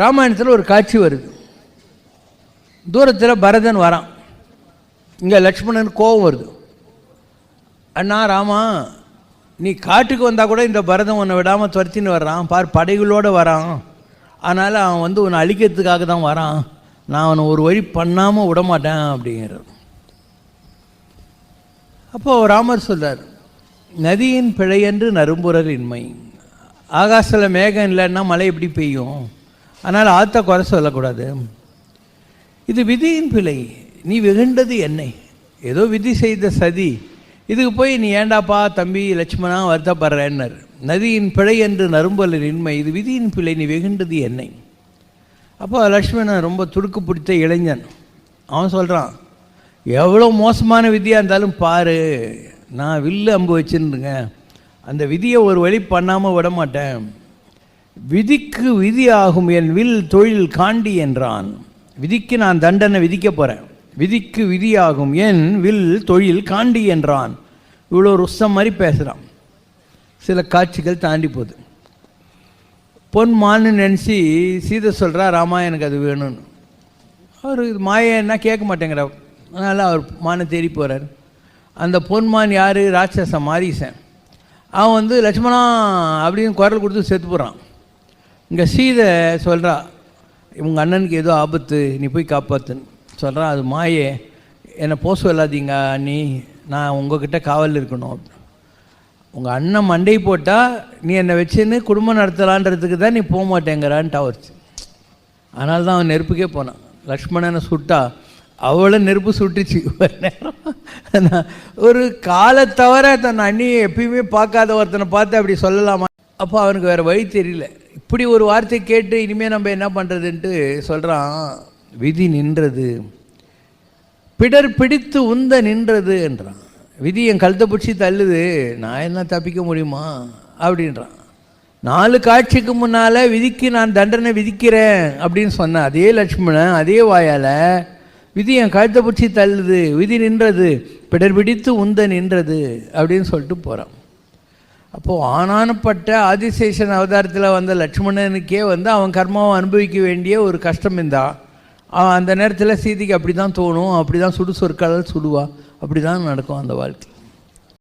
ராமாயணத்தில் ஒரு காட்சி வருது. தூரத்தில் பரதன் வரான். இங்கே லக்ஷ்மணன் கோபம் வருது. அண்ணா ராமா நீ காட்டுக்கு வந்தால் கூட இந்த பரதம் உன்னை விடாமல் துரத்தின்னு வர்றான். பார் படைகளோடு வரான். அதனால் அவன் வந்து உன்னை அழிக்கிறதுக்காக தான் வரான். நான் அவனை ஒரு வழி பண்ணாமல் விட மாட்டேன் அப்படிங்கிறார். அப்போது ராமர் சொல்கிறார் நதியின் பிழையென்று நறும்புறல் இன்மை. ஆகாசில் மேகம் இல்லைன்னா மழை எப்படி பெய்யும்? அதனால் ஆத்த குறை சொல்லக்கூடாது. இது விதியின் பிழை. நீ வெகுண்டது என்னை. ஏதோ விதி செய்த சதி. இதுக்கு போய் நீ ஏண்டாப்பா தம்பி லட்சுமணா வருத்தப்படுறேன்னர். நதியின் பிழை என்று நறும்பலின் இன்மை இது விதியின் பிழை. நீ வெகுண்டது என்னை. அப்போ லக்ஷ்மணன் ரொம்ப துடுக்கு பிடித்த இளைஞன். அவன் சொல்கிறான் எவ்வளோ மோசமான விதியாக இருந்தாலும் பாரு. நான் வில்லு அம்பு வச்சுருந்துங்க. அந்த விதியை ஒரு வழி பண்ணாமல் விட மாட்டேன். விதிக்கு விதியாகும் என் வில் தொழில் காண்டி என்றான். விதிக்கு நான் தண்டனை விதிக்க போகிறேன் விதிக்கு விதியாகும் என் வில் தொழில் காண்டி என்றான். இவ்வளோ ருசம் மாதிரி பேசுகிறான் சில காட்சிகள் தாண்டி போகுது. பொன் மான்னு நினச்சி சீதை சொல்கிறா ராமா எனக்கு அது வேணும்னு. அவர் இது மாயன்னா கேட்க மாட்டேங்கிற. அதனால் அவர் மானை தேடி போகிறார் அந்த பொன்மான் யார்? ராட்சசன் மாரீசன். அவன் வந்து லட்சுமணா அப்படின்னு குரல் கொடுத்து செத்து போகிறான் இங்கே சீதை சொல்கிறா உங்கள் அண்ணனுக்கு ஏதோ ஆபத்து நீ போய் காப்பாற்றுன்னு சொல்கிறான் அது மாயே என்னை போக சொல்லாதீங்க அண்ணி நான் உங்ககிட்ட காவல் இருக்கணும். உங்கள் அண்ணன் மண்டை போட்டால் நீ என்னை வச்சுன்னு குடும்பம் நடத்தலான்றதுக்கு தான் நீ போக மாட்டேங்கிறான்ட்டு அவர் அதனால தான் அவன் நெருப்புக்கே போனான். லக்ஷ்மணனை சுட்டா அவளை நெருப்பு சுட்டுச்சு. ஒரு நேரம் ஒரு காலை தவிர தன் அண்ணியை எப்பயுமே பார்க்காத ஒருத்தனை பார்த்து அப்படி சொல்லலாமா? அப்போ அவனுக்கு வேறு வழி தெரியல. இப்படி ஒரு வார்த்தை கேட்டு இனிமேல் நம்ம என்ன பண்ணுறதுன்ட்டு சொல்கிறான் விதி நின்றது. பிடர் பிடித்து உந்த நின்றது என்றான். விதி என் கழுத்தை பிடிச்சி தள்ளுது நான் என்ன தப்பிக்க முடியுமா? அப்படின்றான். நாலு காட்சிக்கு முன்னால் விதிக்கு நான் தண்டனை விதிக்கிறேன் அப்படின்னு சொன்னேன் அதே லட்சுமணன் அதே வாயால் விதி என் கழுத்தை பிடிச்சி தள்ளுது விதி நின்றது பிடர் பிடித்து உந்த நின்றது அப்படின்னு சொல்லிட்டு போகிறான் அப்போது ஆனானப்பட்ட ஆதிசேஷன் அவதாரத்தில் வந்த லட்சுமணனுக்கே வந்து அவன் கர்மாவை அனுபவிக்க வேண்டிய ஒரு கஷ்டம் இருந்தா அவன் அந்த நேரத்தில் சீதைக்கு அப்படி தான் தோணும் அப்படி தான் சுடு சொற்களால் சுடுவா அப்படி தான் நடக்கும் அந்த வாழ்க்கை.